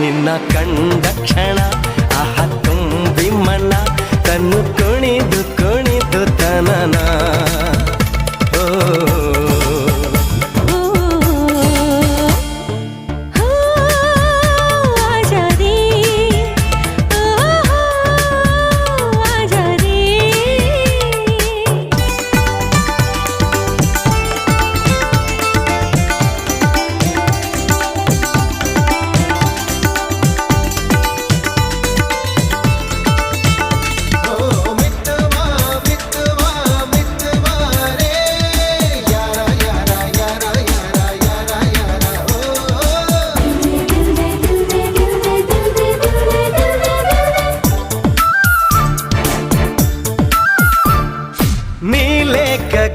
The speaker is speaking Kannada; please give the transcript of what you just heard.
ನಿನ್ನ ಕಂಡ ಕ್ಷಣ. నీ లేక